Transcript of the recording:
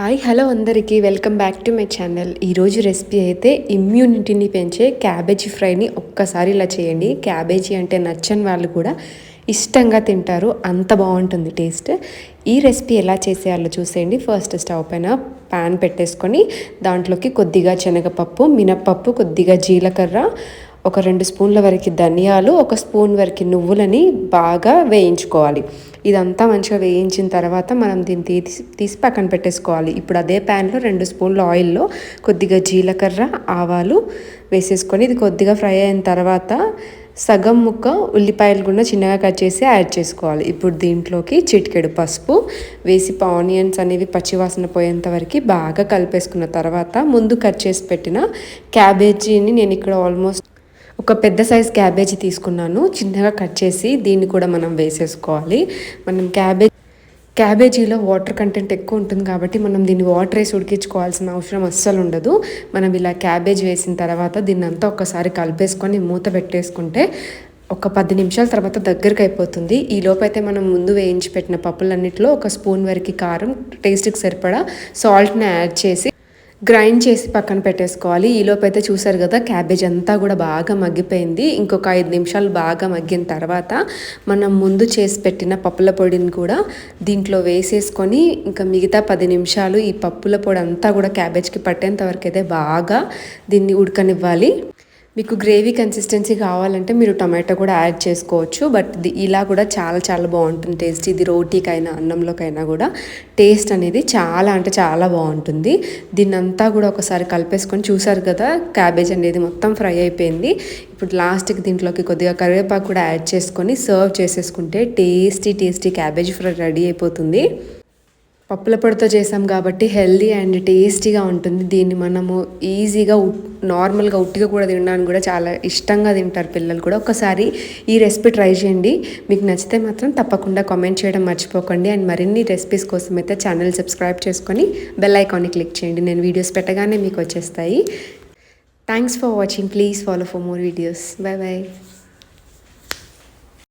Hi hello అందరికీ. Welcome back to my channel. ఈరోజు recipe అయితే ఇమ్యూనిటీని పెంచే క్యాబేజీ ఫ్రైని ఒక్కసారి ఇలా చేయండి. క్యాబేజీ అంటే నచ్చని వాళ్ళు కూడా ఇష్టంగా తింటారు. అంత బాగుంటుంది టేస్ట్. ఈ రెసిపీ ఎలా చేసేయాలో చూసేయండి. ఫస్ట్ స్టవ్ పైన ప్యాన్ పెట్టేసుకొని దాంట్లోకి కొద్దిగా శనగపప్పు మినప్పప్పు కొద్దిగా జీలకర్ర ఒక రెండు స్పూన్ల వరకు ధనియాలు ఒక స్పూన్ వరకు నువ్వులని బాగా వేయించుకోవాలి. ఇదంతా మంచిగా వేయించిన తర్వాత మనం దీన్ని తీసి తీసి పక్కన పెట్టేసుకోవాలి. ఇప్పుడు అదే ప్యాన్లో రెండు స్పూన్ల ఆయిల్లో కొద్దిగా జీలకర్ర ఆవాలు వేసేసుకొని ఇది కొద్దిగా ఫ్రై అయిన తర్వాత సగం ముక్క ఉల్లిపాయలు కూడా చిన్నగా కట్ చేసి యాడ్ చేసుకోవాలి. ఇప్పుడు దీంట్లోకి చిటికెడు పసుపు వేసి ఆనియన్స్ అనేవి పచ్చివాసన పోయేంత వరకు బాగా కలిపేసుకున్న తర్వాత ముందు కట్ చేసి పెట్టిన క్యాబేజీని నేను ఇక్కడ ఆల్మోస్ట్ ఒక పెద్ద సైజ్ క్యాబేజీ తీసుకున్నాను. చిన్నగా కట్ చేసి దీన్ని కూడా మనం వేసేసుకోవాలి. మనం క్యాబేజ్ క్యాబేజీలో వాటర్ కంటెంట్ ఎక్కువ ఉంటుంది కాబట్టి మనం దీన్ని వాటర్ వేసి ఉడికించుకోవాల్సిన అవసరం అస్సలు ఉండదు. మనం ఇలా క్యాబేజ్ వేసిన తర్వాత దీన్ని అంతా ఒకసారి కలిపేసుకొని మూత పెట్టేసుకుంటే ఒక పది నిమిషాల తర్వాత దగ్గరికి అయిపోతుంది. ఈ లోపైతే మనం ముందు వేయించి పెట్టిన పప్పులన్నిటిలో ఒక స్పూన్ వరకు కారం టేస్ట్కి సరిపడా సాల్ట్ని యాడ్ చేసి గ్రైండ్ చేసి పక్కన పెట్టేసుకోవాలి. ఈలోపు అయితే చూసారు కదా క్యాబేజ్ అంతా కూడా బాగా మగ్గిపోయింది. ఇంకొక ఐదు నిమిషాలు బాగా మగ్గిన తర్వాత మనం ముందు చేసి పెట్టిన పప్పుల పొడిని కూడా దీంట్లో వేసేసుకొని ఇంకా మిగతా పది నిమిషాలు ఈ పప్పుల పొడి అంతా కూడా క్యాబేజ్కి పట్టేంత వరకు అయితే బాగా దీన్ని ఉడకనివ్వాలి. మీకు గ్రేవీ కన్సిస్టెన్సీ కావాలంటే మీరు టమాటో కూడా యాడ్ చేసుకోవచ్చు బట్ ఇలా కూడా చాలా చాలా బాగుంటుంది టేస్ట్. ఇది రోటీకైనా అన్నంలోకైనా కూడా టేస్ట్ అనేది చాలా అంటే చాలా బాగుంటుంది. దీన్నంతా కూడా ఒకసారి కలిపేసుకొని చూసారు కదా క్యాబేజ్ అనేది మొత్తం ఫ్రై అయిపోయింది. ఇప్పుడు లాస్ట్కి దీంట్లోకి కొద్దిగా కరివేపాకు కూడా యాడ్ చేసుకొని సర్వ్ చేసేసుకుంటే tasty tasty cabbage fry ready అయిపోతుంది. పప్పుల పొడితో చేసాం కాబట్టి హెల్దీ అండ్ టేస్టీగా ఉంటుంది. దీన్ని మనము ఈజీగా నార్మల్గా ఉట్టిగా కూడా తినడానికి కూడా చాలా ఇష్టంగా తింటారు పిల్లలు కూడా. ఒకసారి ఈ రెసిపీ ట్రై చేయండి. మీకు నచ్చితే మాత్రం తప్పకుండా కామెంట్ చేయడం మర్చిపోకండి. అండ్ మరిన్ని రెసిపీస్ కోసం అయితే ఛానల్ సబ్స్క్రైబ్ చేసుకొని బెల్ ఐకాన్ని క్లిక్ చేయండి. నేను వీడియోస్ పెట్టగానే మీకు వచ్చేస్తాయి. Thanks for watching please follow for more videos bye bye